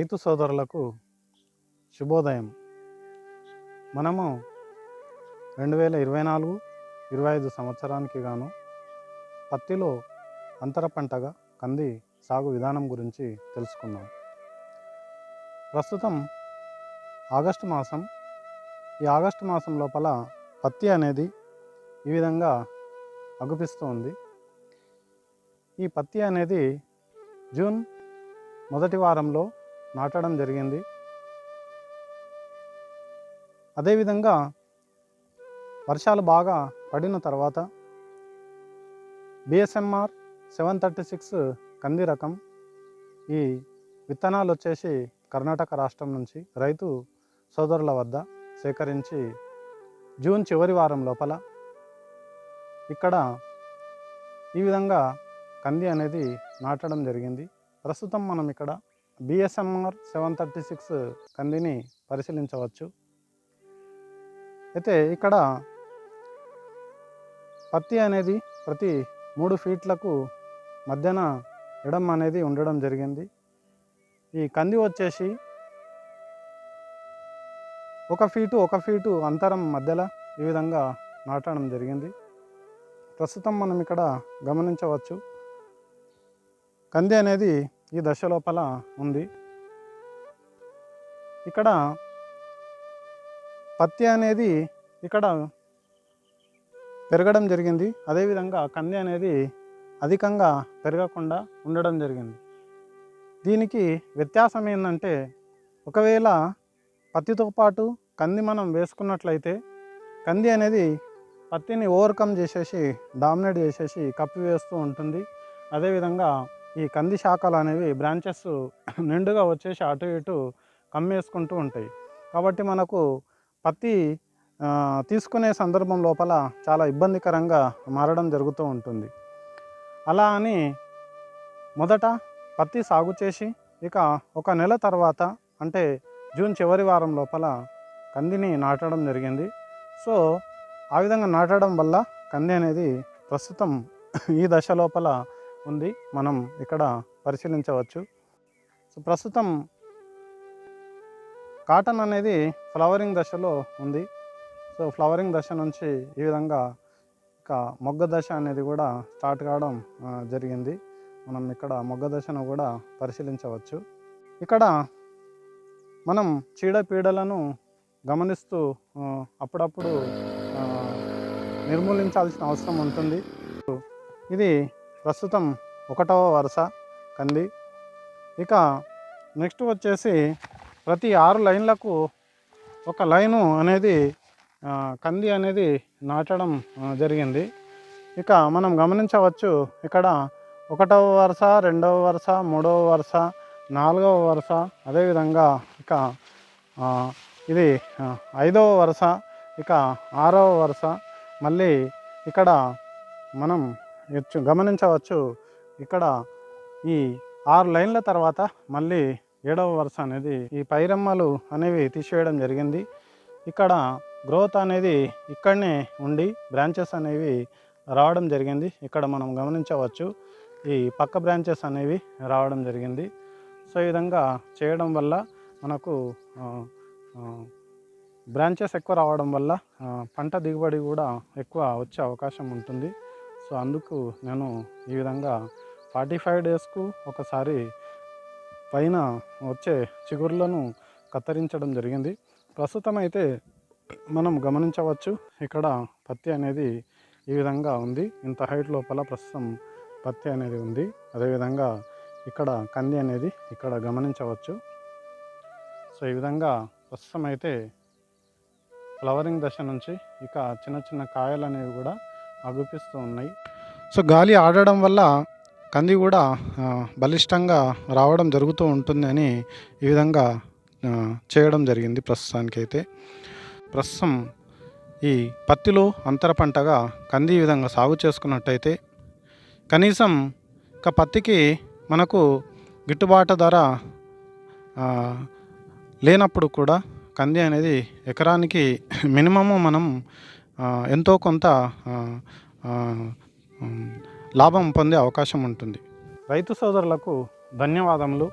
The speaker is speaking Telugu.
రైతు సోదరులకు శుభోదయం. మనము రెండు వేల ఇరవై నాలుగు ఇరవై ఐదు సంవత్సరానికి గాను పత్తిలో అంతర పంటగా కంది సాగు విధానం గురించి తెలుసుకుందాం. ప్రస్తుతం ఆగస్టు మాసం. ఈ ఆగస్టు మాసం లోపల పత్తి అనేది ఈ విధంగా అగుపిస్తూ ఉంది. ఈ పత్తి అనేది జూన్ మొదటి వారంలో నాటడం జరిగింది. అదేవిధంగా వర్షాలు బాగా పడిన తర్వాత బిఎస్ఎంఆర్ సెవెన్ థర్టీ సిక్స్ కంది రకం ఈ విత్తనాలు వచ్చేసి కర్ణాటక రాష్ట్రం నుంచి రైతు సోదరుల వద్ద సేకరించి జూన్ చివరి వారం లోపల ఇక్కడ ఈ విధంగా కంది అనేది నాటడం జరిగింది. ప్రస్తుతం మనం ఇక్కడ బిఎస్ఎంఆర్ సెవెన్ థర్టీ సిక్స్ కందిని పరిశీలించవచ్చు. అయితే ఇక్కడ పత్తి అనేది ప్రతి మూడు ఫీట్లకు మధ్యన ఎడం అనేది ఉండడం జరిగింది. ఈ కంది వచ్చేసి ఒక ఫీటు ఒక ఫీటు అంతరం మధ్యలో ఈ విధంగా నాటడం జరిగింది. ప్రస్తుతం మనం ఇక్కడ గమనించవచ్చు. కంది అనేది ఈ దశ లోపల ఉంది. ఇక్కడ పత్తి అనేది ఇక్కడ పెరగడం జరిగింది. అదేవిధంగా కంది అనేది అధికంగా పెరగకుండా ఉండడం జరిగింది. దీనికి వ్యత్యాసం ఏంటంటే ఒకవేళ పత్తితో పాటు కంది మనం వేసుకున్నట్లయితే కంది అనేది పత్తిని ఓవర్కమ్ చేసేసి డామినేట్ చేసేసి కప్పి వేస్తూ ఉంటుంది. అదేవిధంగా ఈ కంది శాఖలు అనేవి బ్రాంచెస్ నిండుగా వచ్చేసి అటు ఇటు కమ్మేసుకుంటూ ఉంటాయి. కాబట్టి మనకు పత్తి తీసుకునే సందర్భం లోపల చాలా ఇబ్బందికరంగా మారడం జరుగుతూ ఉంటుంది. అలా అని మొదట పత్తి సాగు చేసి ఇక ఒక నెల తర్వాత అంటే జూన్ చివరి వారం లోపల కందిని నాటడం జరిగింది. సో ఆ విధంగా నాటడం వల్ల కంది అనేది ప్రస్తుతం ఈ దశ లోపల ఉంది. మనం ఇక్కడ పరిశీలించవచ్చు. సో ప్రస్తుతం కాటన్ అనేది ఫ్లవరింగ్ దశలో ఉంది. సో ఫ్లవరింగ్ దశ నుంచి ఈ విధంగా ఇక మొగ్గ దశ అనేది కూడా స్టార్ట్ కావడం జరిగింది. మనం ఇక్కడ మొగ్గ దశను కూడా పరిశీలించవచ్చు. ఇక్కడ మనం చీడపీడలను గమనిస్తూ అప్పుడప్పుడు నిర్మూలించాల్సిన అవసరం ఉంటుంది. ఇది ప్రస్తుతం ఒకటవ వరుస కంది. ఇక నెక్స్ట్ వచ్చేసి ప్రతి ఆరు లైన్లకు ఒక లైను అనేది కంది అనేది నాటడం జరిగింది. ఇక మనం గమనించవచ్చు ఇక్కడ ఒకటవ వరుస రెండవ వరుస మూడవ వరుస నాలుగవ వరుస అదేవిధంగా ఇక ఇది ఐదవ వరుస ఇక ఆరవ వరుస. మళ్ళీ ఇక్కడ మనం గమనించవచ్చు. ఇక్కడ ఈ ఆరు లైన్ల తర్వాత మళ్ళీ ఏడవ వరుస అనేది ఈ పైరమ్మలు అనేవి తీసివేయడం జరిగింది. ఇక్కడ గ్రోత్ అనేది ఇక్కడనే ఉండి బ్రాంచెస్ అనేవి రావడం జరిగింది. ఇక్కడ మనం గమనించవచ్చు ఈ పక్క బ్రాంచెస్ అనేవి రావడం జరిగింది. సో ఈ విధంగా చేయడం వల్ల మనకు బ్రాంచెస్ ఎక్కువ రావడం వల్ల పంట దిగుబడి కూడా ఎక్కువ వచ్చే అవకాశం ఉంటుంది. సో అందుకు నేను ఈ విధంగా ఫార్టీ ఫైవ్ డేస్కు ఒకసారి పైన వచ్చే చిగుర్లను కత్తిరించడం జరిగింది. ప్రస్తుతం అయితే మనం గమనించవచ్చు ఇక్కడ పత్తి అనేది ఈ విధంగా ఉంది. ఇంత హైట్ లోపల ప్రస్తుతం పత్తి అనేది ఉంది. అదేవిధంగా ఇక్కడ కంది అనేది ఇక్కడ గమనించవచ్చు. సో ఈ విధంగా ప్రస్తుతం అయితే ఫ్లవరింగ్ దశ నుంచి ఇక చిన్న చిన్న కాయలు అనేవి కూడా అగుపిస్తూ ఉన్నాయి. సో గాలి ఆడడం వల్ల కంది కూడా బలిష్టంగా రావడం జరుగుతూ ఉంటుందని ఈ విధంగా చేయడం జరిగింది ప్రస్తుతానికైతే. ప్రస్తుతం ఈ పత్తిలో అంతర పంటగా కంది ఈ విధంగా సాగు చేసుకున్నట్టయితే కనీసం ఇక పత్తికి మనకు గిట్టుబాటు ధర లేనప్పుడు కూడా కంది అనేది ఎకరానికి మినిమము మనం ఎంతో కొంత లాభం పొందే అవకాశం ఉంటుంది. రైతు సోదరులకు ధన్యవాదములు.